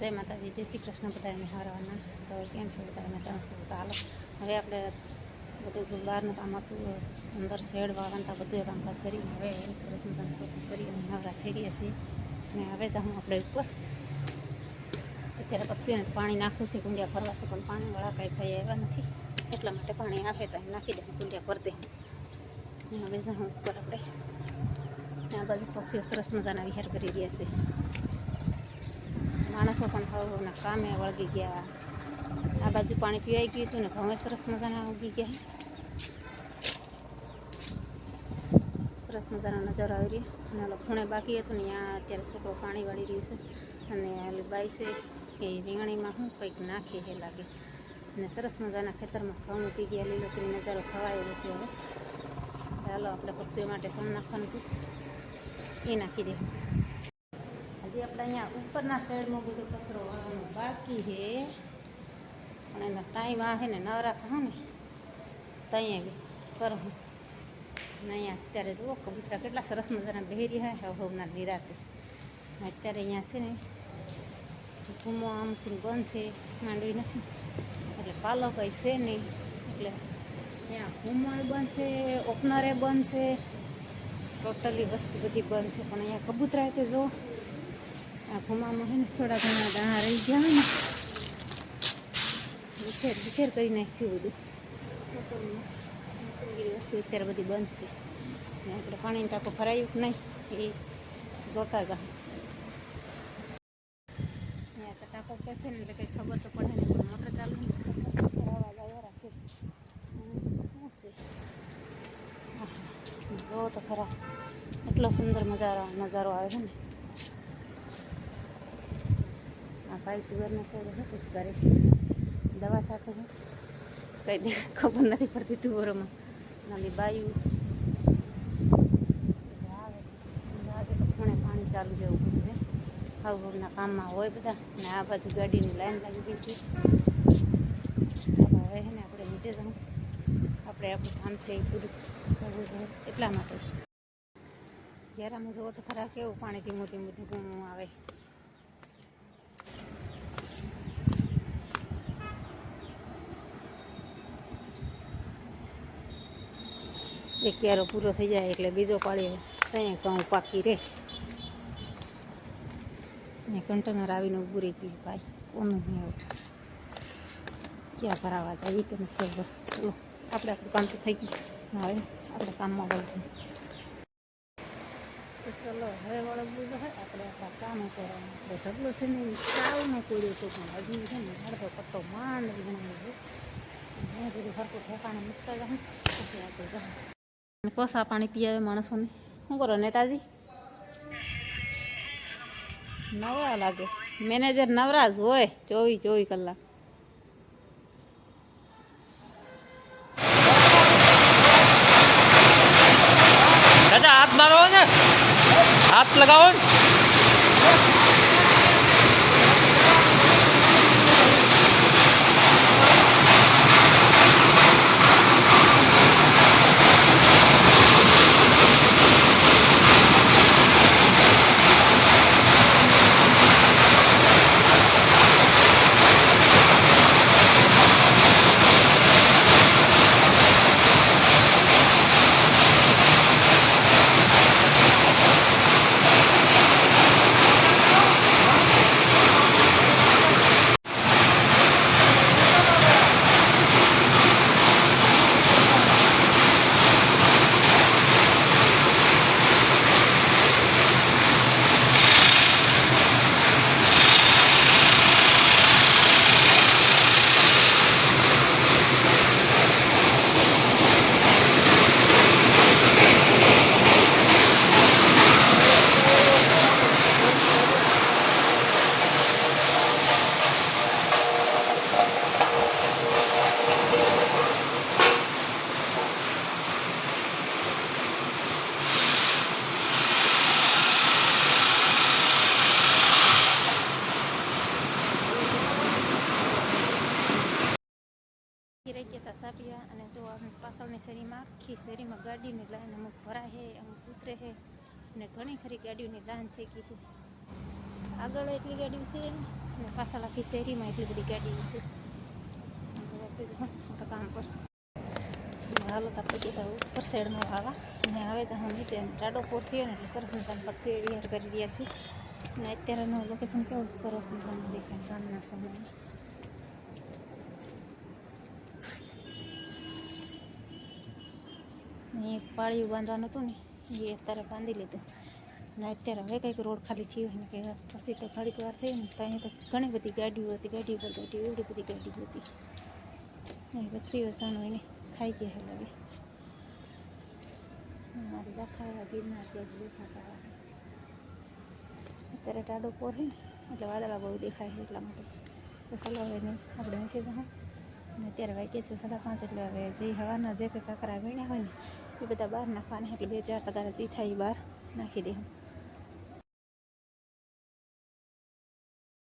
જય માતાજી, જય શ્રી કૃષ્ણ બધા અમે હારવાના તો કેમ છે બધા? મજામાં છે તો હાલો. હવે આપણે બધું બહારનું કામ હતું, અંદર શેડ વાળવાનું તો બધું કામકાજ કરી હવે સરસ મજાનું શોપિંગ કરી અને નવરા થઈ ગયા છીએ. અને હવે જાઉં આપણે ઉપર. અત્યારે પક્ષીઓને પાણી નાખવું છે, કુંડિયા ભરવા છે, પણ પાણીવાળા કાંઈ ભાઈ આવ્યા નથી. એટલા માટે પાણી આવે તો નાખી દે કુંડિયા ભર દે અને હવે જાઉં ઉપર આપણે આ બાજુ પક્ષીઓ સરસ મજાના વિહાર કરી રહ્યા છે. માણસો પણ હવના કામે વળગી ગયા. આ બાજુ પાણી પીવાઈ ગયું હતું ને ઘઉં સરસ મજાના ઉગી ગયા. સરસ મજાનો નજારો આવી રહ્યો. અને ઓલો ખૂણે બાકી હતું ને, ત્યાં અત્યારે છોકરો પાણી વાળી રહ્યું છે. અને ઓલી બાઈ છે એ રીંગણીમાં શું કંઈક નાખી એ લાગે. અને સરસ મજાના ખેતરમાં ઘઉં ઉગી ગયા, લીલોતરી નજારો ખવાય છે હવે. ચાલો, આપણે પક્ષીઓ માટે સોન નાખવાનું હતું. એ નાખી દે. હજી આપણે અહીંયા ઉપરના સાઈડમાં બધો કચરો વાળવાનો બાકી છે. પણ એનો ટાઈમ આવે ને નવરા થાય ને ત્યાં કરું અને અહીંયા અત્યારે જુઓ કબૂતરા કેટલા સરસ મજાના બહેરી હોય હવના નિરાતે. અત્યારે અહીંયા છે ને ધૂમો આમ છે બંધ છે, માંડવી નથી. એટલે પાલો કંઈ છે નહીં. એટલે ત્યાં ધૂમોય બંધ છે, ઓપનરે બંધ છે. ટોટલી વસ્તુ બધી બંધ છે. પણ અહીંયા કબૂતરા તે જો આ ભૂમામાં છે ને થોડા ઘણા દાણા રહી ગયા ને, વિખેર વિખેર કરી નાખ્યું બધું. વસ્તુ અત્યારે બધી બંધ છે. ને આપણે પાણીને ટાંકો ભરાયું કે નહીં, એ જોતા હતા ટાંકો કે ને એટલે કંઈ ખબર તો પડે નહીં, પણ મોટર ચાલુ જો તો ખરા, એટલો સુંદર નજારો નજારો આવે છે ને આ ભાઈ તુવેરનો છોડો હતો કરે દવા સાથે છે. કંઈ ખબર નથી પડતી તુવેરોમાં નાની બાયું. પાણી ચાલુ જવું બધું છે. હાવ હાવના કામમાં હોય બધા. ને આ બાજુ ગાડીની લાઈન લાગી ગઈ છે. હવે ને આપણે નીચે જાઉં આપણે આપણું કામ છે એ પૂરું કરવું જોઈએ એટલા માટે. ઘેરામાં જોવો તો ખરા કેવું પાણી ધીમું ધીમું ધીમું આવે. એક ક્યારો પૂરો થઈ જાય એટલે બીજો પાળી ત્યાં ઘઉં પાકી રહે ને કન્ટેનર આવીને ઊભું રહી ગયું ભાઈ. કોનું નહીં આવું. ક્યાં ભરાવા જાય તો નથી ખબર. ચલો, આપણે આપણું કામ તો થઈ ગયું. હવે આપણે કામમાં વળવું તો ચલો, હવે વળગવું તો હોય. આપણે આપણા કામ કરવાનું. આપણે ઢગલો છે ને ચાવનો કોડ્યો તો પણ હજી છે ને, અડધો પટ્ટો માંડ ગણાવ્યો છે. મેં બધું સરખું ઠેકાણે મૂકતા જાઉં પછી આપણે અને કોસા પાણી પીવે માણસોને. શું કરો નેતાજી? નવરા લાગે. મેનેજર નવરા જ હોય ચોવીસ ચોવીસ કલાક. દાદા, હાથ મારો ને. હાથ લગાવો ને રહી ગયા હતા સાપિયા જો પાછળની શેરીમાં આખી શેરીમાં ગાડીની લાઈન અમુક ભરાય છે અમુક ઉતરે છે અને ઘણી ખરી ગાડીઓની લાઈન થઈ ગઈ છે. આગળ એટલી ગાડીઓ છે અને પાછળ આખી શેરીમાં એટલી બધી ગાડી છે. કામ પર. હાલો તો પછી તો ઉપર સાઈડમાં વાવા. અને હવે તો હું નીચે રાડો પોર થયો ને એટલે સરસ મજાનું પછી વિહાર કરી રહ્યા છીએ. અને અત્યારેનું લોકેશન કેવું સરસ મજાનું દેખાય સાંજના સમયે ને પાળિયું બાંધવાનું હતું ને, એ અત્યારે બાંધી લીધું. ને અત્યારે હવે કંઈક રોડ ખાલી થયો ને કે પછી તો ઘડીક વાર થઈ ને, તો અહીંયા તો ઘણી બધી ગાડીઓ હતી ગાડી પર ગાડીઓ, એવડી બધી ગાડીઓ હતી. એ પછી વસાણું એને ખાઈ ગયા હે લાગે. મારી દાખલા ગીરના ત્યાં દેખાતા અત્યારે ટાડો પોર હે ને, એટલે વાદળા બહુ દેખાય છે એટલા માટે. તો ચલો હવે આપણે મેસેજ જાઉં અત્યારે વાગ્યે છે સાડા પાંચ એટલે હવે જે હવાના જે કંઈ કાંકરા વીણ્યા હોય ને એ બધા બહાર નાખવાના એટલે બે ચાર તગારા જે થાય એ બહાર નાખી દે.